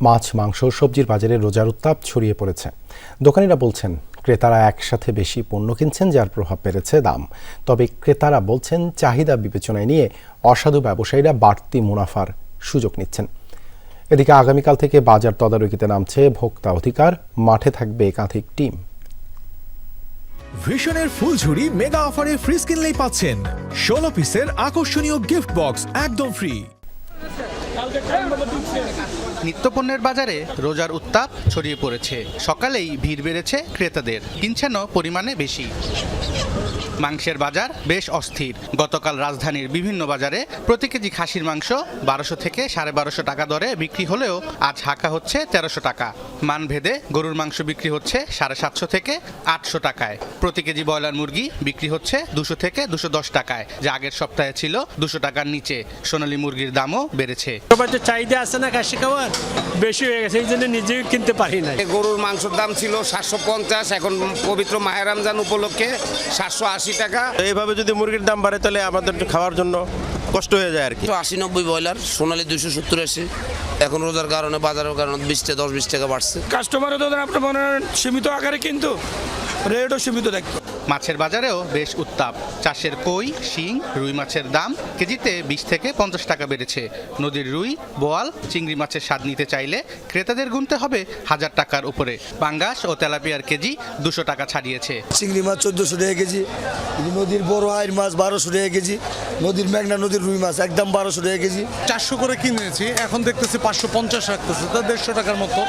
মাছ, মাংস সবজির বাজারে রোজার উত্তাপ ছড়িয়ে পড়েছে। দোকানিরা বলছেন, ক্রেতারা একসাথে বেশি পণ্য কিনছেন যার প্রভাব বেড়েছে দাম। তবে ক্রেতারা বলছেন, চাহিদা বিবেচনায় নিয়ে অসাধু ব্যবসায়ীরা বাড়তি মুনাফার সুযোগ নিচ্ছেন। এদিকে আগামীকাল থেকে বাজার তদারকিতে নামছে ভোক্তা অধিকার, মাঠে থাকবে একাধিক টিম। ভিশনের ফুলঝুরি মেগা অফারে ফ্রিজ কিনলেই পাচ্ছেন। ষোলো পিসের আকর্ষণীয় গিফট বক্স একদম ফ্রি। নিত্যপণ্যের বাজারে রোজার উত্তাপ ছড়িয়ে পড়েছে। সকালেই ভিড় বেড়েছে ক্রেতাদের। কিনছেনও পরিমাণে বেশি। মাংসের বাজার বেশ অস্থির। গতকাল রাজধানীর বিভিন্ন বাজারে প্রতি কেজি খাসির মাংস বারোশো থেকে সাড়ে বারোশো টাকা দরে বিক্রি হলেও আজ হাঁকা হচ্ছে তেরোশো টাকা। মানভেদে গরুর মাংস বিক্রি হচ্ছে সাড়ে সাতশো থেকে আটশো টাকায়। প্রতি কেজি ব্রয়লার মুরগি বিক্রি হচ্ছে দুশো থেকে দুশো দশ টাকায়। যা আগের সপ্তাহে ছিল দুশো টাকার নিচে। সোনালী মুরগির দামও বেড়েছে। সবার তো চাহিদা আছে না কাশি খাওয়ার? বেশি হয়ে গেছে এই জন্য নিজেই কিনতে পারি না গরুর মাংসের দাম ছিল সাতশো পঞ্চাশ এখন পবিত্র মাহের রমজান উপলক্ষে সাতশো আশি টাকা। এইভাবে যদি মুরগির দাম বাড়ে তাহলে আমাদের খাওয়ার জন্য কষ্ট হয়ে যায় আর কি। আশি নব্বই ব্রয়লার সোনালি দুশো সত্তর আশি এখন রোজার কারণে বাজারের কারণে বিশ টাকা দশ বিশ টাকা বাড়ছে। কাস্টমারও তো আপনার মনে হয় সীমিত আকারে কিন্তু রেটও সীমিত দেখতো মাছের বাজারেও বেশ উত্তাপ। চাষের কই শিং রুই মাছের দাম কেজিতে বিশ থেকে পঞ্চাশ টাকা বেড়েছে। নদীর রুই বোয়াল চিংড়ি মাছের স্বাদ নিতে চাইলে ক্রেতাদের গুনতে হবে হাজার টাকার উপরে। পাঙ্গাস ও তেলাপিয়ার কেজি দুশো টাকা ছাড়িয়েছে। চিংড়ি মাছ চোদ্দোশো টাকা কেজি নদীর বড় আইর মাছ বারোশো টাকা কেজি নদীর মেঘনা নদীর রুই মাছ একদম বারোশো টাকা কেজি। চারশো করে কিনেছি এখন দেখতেছি পাঁচশো পঞ্চাশ রাখতেছে তা দেড়শো টাকার মতো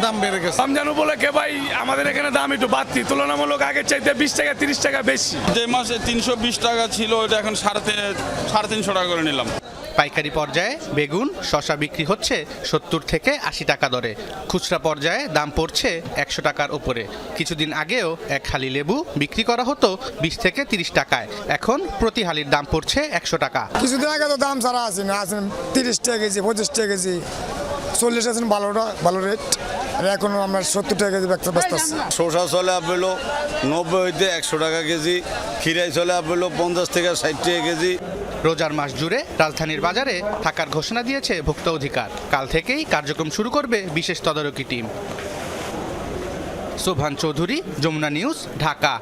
দাম বেড়ে গেছে। আমি জানো বলে কে ভাই আমাদের এখানে দাম একটু বাড়তি তুলনামূলক আগের চাইতে বিশ টাকা তিরিশ টাকা বেশি। যে মাসে তিনশো বিশ টাকা ছিল ওটা এখন সাড়ে তিন- সাড়ে তিনশো টাকা করে নিলাম। পাইকারি পর্যায়ে বেগুন শশা বিক্রি হচ্ছে সত্তর থেকে আশি টাকা দরে। খুচরা পর্যায়ে দাম পড়ছে একশো টাকার উপরে। কিছুদিন আগেও এক হালি লেবু বিক্রি করা হতো বিশ থেকে তিরিশ টাকায়। এখন প্রতি হালির দাম পড়ছে একশো টাকা। কিছুদিন আগে তো দাম ছাড়া আছে না আছেন তিরিশ টাকা কেজি পঁচিশ টাকা কেজি। চল্লিশ আছেন ভালোটা ভালো রেট। আর এখন আমরা সত্তর টাকা কেজি ব্যস্ত ব্যস্ত আছি। শসা চলে আপেলো নব্বই হইতে একশো টাকা কেজি খিরাই চলে আপেলো পঞ্চাশ থেকে ষাট টাকা কেজি। রোজার মাস জুড়ে রাজধানীর বাজারে থাকার ঘোষণা দিয়েছে ভুক্ত অধিকার। কাল থেকেই কার্যক্রম শুরু করবে বিশেষ তদারকি টিম। শোভান চৌধুরী, যমুনা নিউজ, ঢাকা।